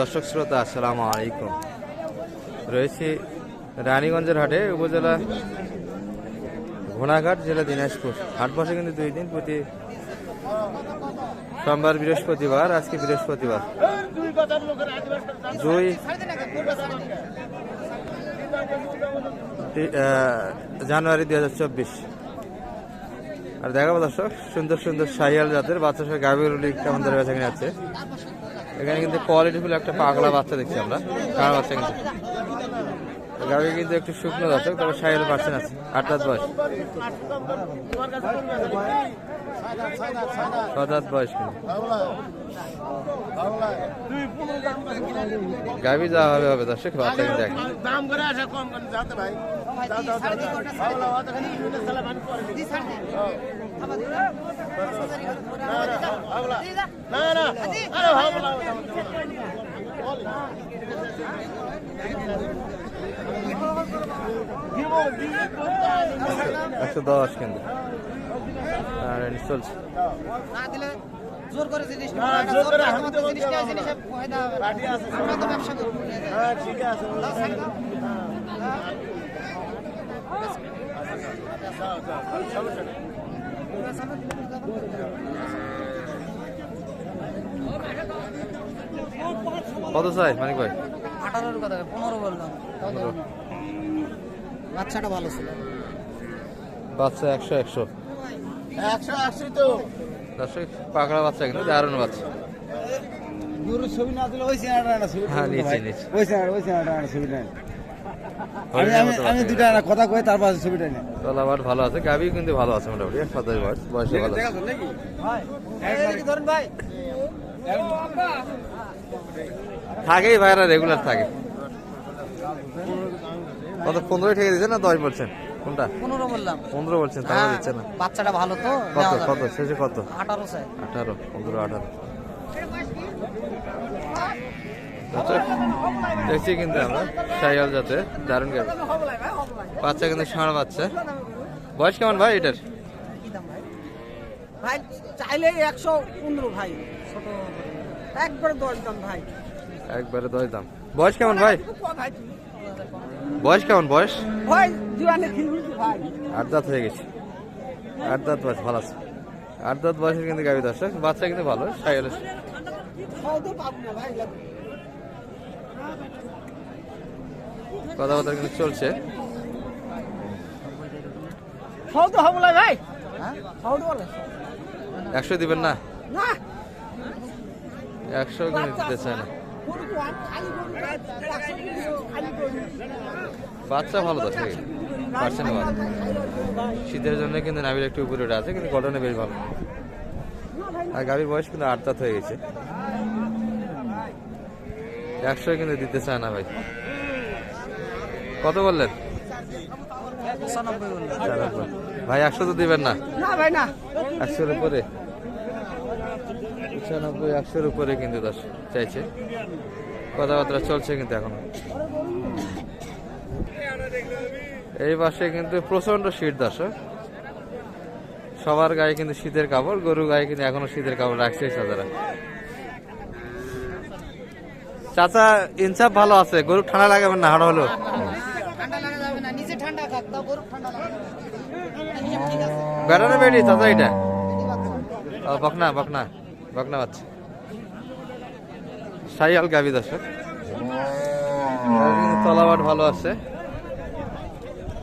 দর্শক শ্রোতা, আসসালামু আলাইকুম। রয়েছি রানীগঞ্জের হাটে, উপজেলা ঘোড়াঘাট, জেলা দিনাজপুর। হাট বসে কিন্তু দুই দিন, প্রতি সোমবার বৃহস্পতিবার, আজকে বৃহস্পতিবার। দুই জানুয়ারি দুই হাজার চব্বিশ। আর দেখাবো দর্শক, সুন্দর সুন্দর সাইয়াল জাতের, বাচ্চা সঙ্গে গাভীরুলি কেমন ধরে কিনে যাচ্ছে এখানে কিন্তু কোয়ালিটিফুল একটা পাগলা বাচ্চা দেখছি আমরা কার বাচ্চা কিন্তু। গাভী কিন্তু একটু শুকনো দর্শক, তবে সাইয়াল পার্সেন্ট আছে, আট রাত বয়স। ছদাত বয়স গাভী যাওয়া হবে হবে দর্শক, বাচ্চা কিন্তু না, না, আরে করতে হবে। একশো দশ কিন্তু। আর চলছে। না দিলে জোর করে জিনিস জোর করে আমি তো বলতে জিনিসটা পারব না। জিনিসে ফায়দা হবে। না। পার্টি আছে, আমরা তো ব্যবসা করব। হ্যাঁ, ঠিক আছে। কত চাই মানিক ভাই? আঠারোর কথা পনেরো বললাম। বাচ্চাটা ভালো ছিল। বাচ্চা একশো একশো। একশো আশি তো। দর্শক পাকড়া বাচ্চা কিন্তু দারুণ বাচ্চা। গরুর ছবি না দিলে ওই না ছবি হ্যাঁ, ওই চেনাটা ওই না ছবি নেন আমি দুটা কথা কই তারপর ছবিটা ভালো আছে কিন্তু ভালো আছে মোটামুটি সাতাশ বয়স বয়সে ভালো আছে। ধরুন ভাই। থাকেই ভাইরা রেগুলার থাকে। কত পনেরোই ঠেকে দিচ্ছে না দশ বলছেন? কোনটা? পনেরো বললাম। পনেরো বলছেন তাহলে হ্যাঁ, দিচ্ছে না। বাচ্চাটা ভালো তো কত কত শেষে কত? আঠারো আঠারো পনেরো আঠারো দর্শক, দেখছি কিন্তু আমরা সাইয়াল যাতে দারুণ গাভি বাচ্চা কিন্তু ষাঁড় বাচ্চা। বয়স কেমন ভাই এটার? ভাই চাইলে একশো পনেরো ভাই ছোট একবার দশ দাম ভাই। একবারে দশ দাম। বয়স কেমন ভাই? বয়স কেমন বয়স? আট দাঁত হয়ে গেছে। আট দাঁত বয়স ভালো আছে। আট দাঁত বয়সের কিন্তু গাভি দর্শক বাচ্চা কিন্তু ভালো সাইয়ালের খাওয়াতে পাবো না ভাই কথাবার্তা কিন্তু চলছে। ভাই। হ্যাঁ? একশো দিবেন না? না। একশো কিন্তু দিতে চায় না? বাচ্চা ভালো তো ঠিক। পার্সেন্ট ভালো শীতের জন্য কিন্তু নাবির একটু উপরে উঠে আছে কিন্তু গঠনে বেশ ভালো। আর গাভীর বয়স কিন্তু আট দাঁত হয়ে গেছে। একশো কিন্তু দিতে চায় না ভাই। কত বললেন। ভাই একশো তো দিবেন না? না ভাই না। একশোর উপরে? পঁচানব্বই একশোর উপরে কিন্তু দশ চাইছে। কথাবার্তা চলছে কিন্তু এখন। এই পাশে কিন্তু প্রচণ্ড শীত দর্শক। সবার গায়ে কিন্তু শীতের কাপড় গরু গায়ে কিন্তু এখনও শীতের কাপড় রাখছে সাদারা। চাচা, ইনসাফ ভালো আছে গরু ঠান্ডা লাগাবেন না, হাড় হলো। বেড়ানো বেড়ি, চাচা এটা? বকনা বকনা বকনা বাচ্চা। সাইয়াল গাবি দর্শক। তলাবাট ভালো আছে।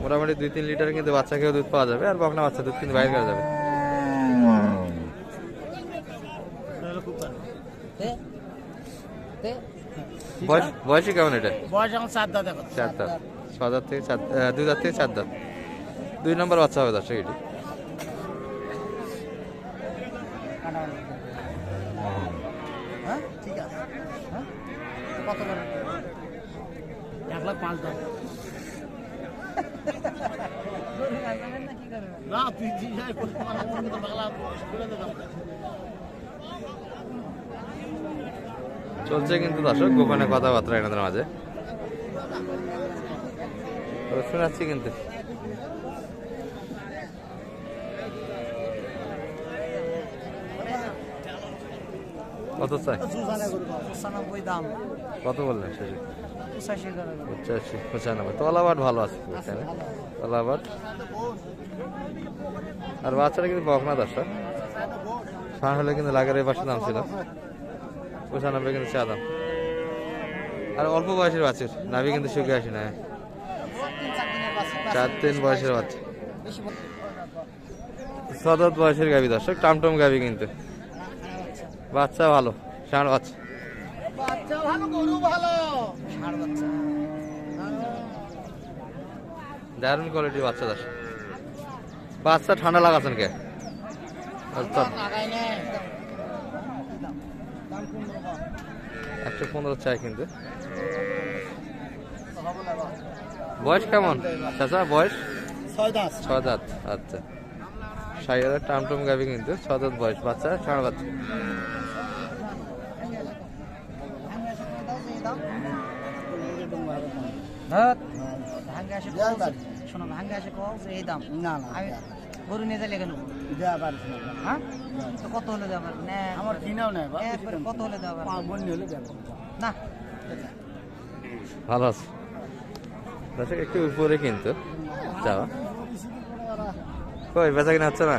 মোটামুটি দুই তিন লিটার কিন্তু বাচ্চাকেও দুধ পাওয়া যাবে, আর বকনা বাচ্চা দুধ কিন্তু বাইরে করা যাবে। বয়স বয়সী কেমন এটা? বয়স এখন চার দাদা দেখো চার দাঁত। ছ দাঁত থেকে চার দুই দাঁত থেকে চার দাঁত। দুই নম্বর বাচ্চা হবে দর্শক এটি। হ্যাঁ ঠিক আছে। হ্যাঁ এক লাখ পাঁচ দাম না তুই জি যাই করতে পারলাম তো বাংলা স্কুলে দেখাম চলছে কিন্তু দর্শক, গোপনে কথাবার্তা এনাদের মাঝে। শোনাচ্ছি কিন্তু। কত চাই কত বললেন শেষে? পঁচাশি, পঁচানব্বই। তলাবাট ভালো আছে এখানে। তলাবাট। আর বাচ্চারা কিন্তু বকনা দর্শক। সার হলে কিন্তু লাগার এই পাশে ছিল পঁচানব্বই কিন্তু চা দাম। আর অল্প বয়সের বাচ্চার নাভি কিন্তু শুকে আসে না। চার তিন বয়সের বাচ্চা। সদত বয়সের গাবি দর্শক টামটম গাবি কিন্তু। বাচ্চা ভালো ষাঁড় বাচ্চা। দারুণ কোয়ালিটির বাচ্চা দর্শক। বাচ্চা ঠান্ডা লাগাচ্ছেন কে? একশো পনেরো চাই কিন্তু। বয়স কেমন? চাচা বয়স? ছয় দাঁত। আচ্ছা। ষাট হাজার টামটম গাবি কিন্তু ছয় দাঁত বয়স। বাচ্চা ষাঁড় বাচ্চা? ভাঙ্গে আসে শোনো ভাঙ্গে আসে কও এই দাম। না না আমি গরু নিয়ে যাই কেন? দেওয়া পারিস না। হ্যাঁ? তো কত হলে দেওয়া পারবে? আমার কিনাও নেই কত হলে দেওয়া পারবে? পাঁচ হলে দেবো না। ভালো আছে। দর্শক একটু উপরে কিন্তু। যাওয়া কই বেচা কিনা হচ্ছে না?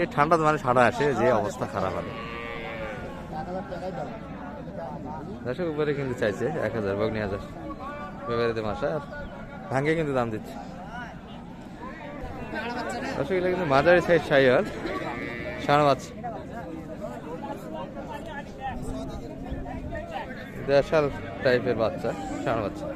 এই ঠান্ডা মানে সারা আসে যে অবস্থা খারাপ হবে। দর্শক উপরে কিন্তু চাইছে এক হাজার বগ্নি হাজার। ফেব্রুয়ারিতে মাসে আর ভাঙ্গে কিন্তু দাম দিচ্ছে। এগুলো কিন্তু মাঝারি সাইজ সাইয়ার ষাঁড় মাছ দেশাল টাইপের বাচ্চা ষাঁড় বাচ্চা।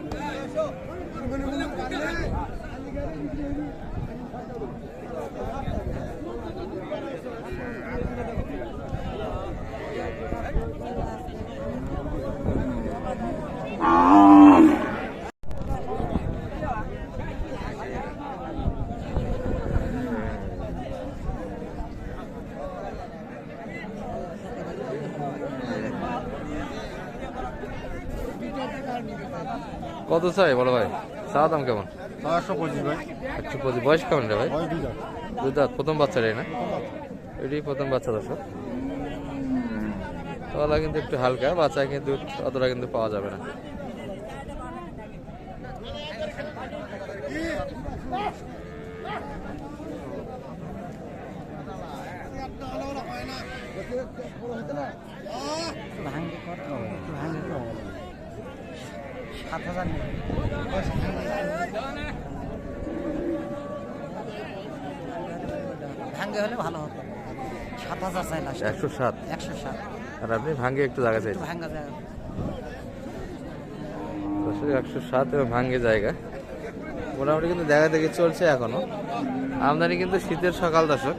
কত চাই বলো ভাই? চা দাম কেমন? ছয়শো পঁচিশ ভাই। একশো পঁচিশ। বয়স কেমন রে ভাই? দাঁত। প্রথম বাচ্চাটাই না? এটি প্রথম বাচ্চা দর্শক। তলা কিন্তু একটু হালকা বাচ্চা কিন্তু অতটা কিন্তু পাওয়া যাবে না। ভাঙ্গে কত একটু ভাঙ্গে কত সাত হাজার ভাঙ্গে হলে ভালো হতো। সাত হাজার চাই লাস্ট একশো সাত। একশো সাত। আর আপনি ভাঙ্গে একটু জায়গা চাইছেন? ভাঙ্গা দর্শক একশো সাত এবং ভাঙ্গে জায়গা। মোটামুটি কিন্তু দেখা দেখি চলছে এখনও। আমদানি কিন্তু শীতের সকাল দর্শক।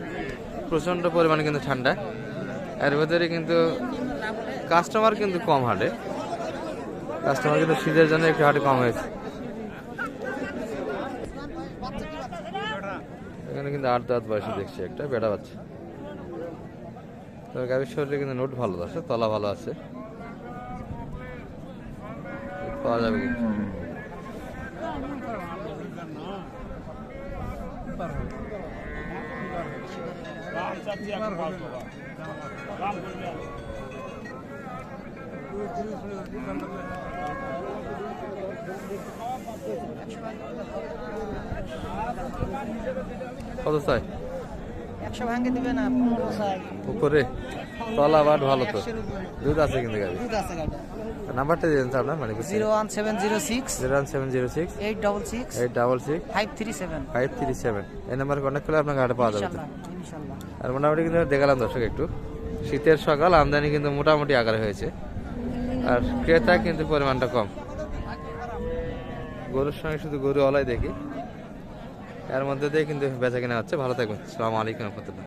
প্রচণ্ড পরিমাণে কিন্তু ঠান্ডা। এর ভেতরে কিন্তু কাস্টমার কিন্তু কম হাটে। কাস্টমার কিন্তু শীতের জন্য একটু হাটে কম হয়েছে। এখানে কিন্তু আট দাঁত বয়সে দেখছি একটা বেড়া বাচ্চা। তবে গাভীর শরীরে কিন্তু নোট ভালো আছে, তলা ভালো আছে। পাওয়া যাবে কিন্তু। কত চাই? একশো ভাঙ্গে দিবে না পনেরো চাই। উপরে? তলা বাট ভালো তো। দুধ আছে কিন্তু গাড়ি দুধ আছে গাড়ি নাম্বারটা দিয়েছেন স্যার আপনার মানে zero one seven zero six. Zero one seven zero six. Eight double six. Eight double six. Five three seven. Five three seven. এই নাম্বারে কন্ট্যাক্ট করলে আপনার গাড়ি পাওয়া যাবে। আর মোটামুটি কিন্তু দেখালাম দর্শক একটু। শীতের সকাল আমদানি কিন্তু মোটামুটি আকারে হয়েছে। আর ক্রেতা কিন্তু পরিমাণটা কম। গরুর সঙ্গে শুধু গরু অলাই দেখি, এর মধ্যে দিয়ে কিন্তু বেচা কেনা হচ্ছে। ভালো থাকবেন। সালামালাইকুম রহমতুল্লাহ।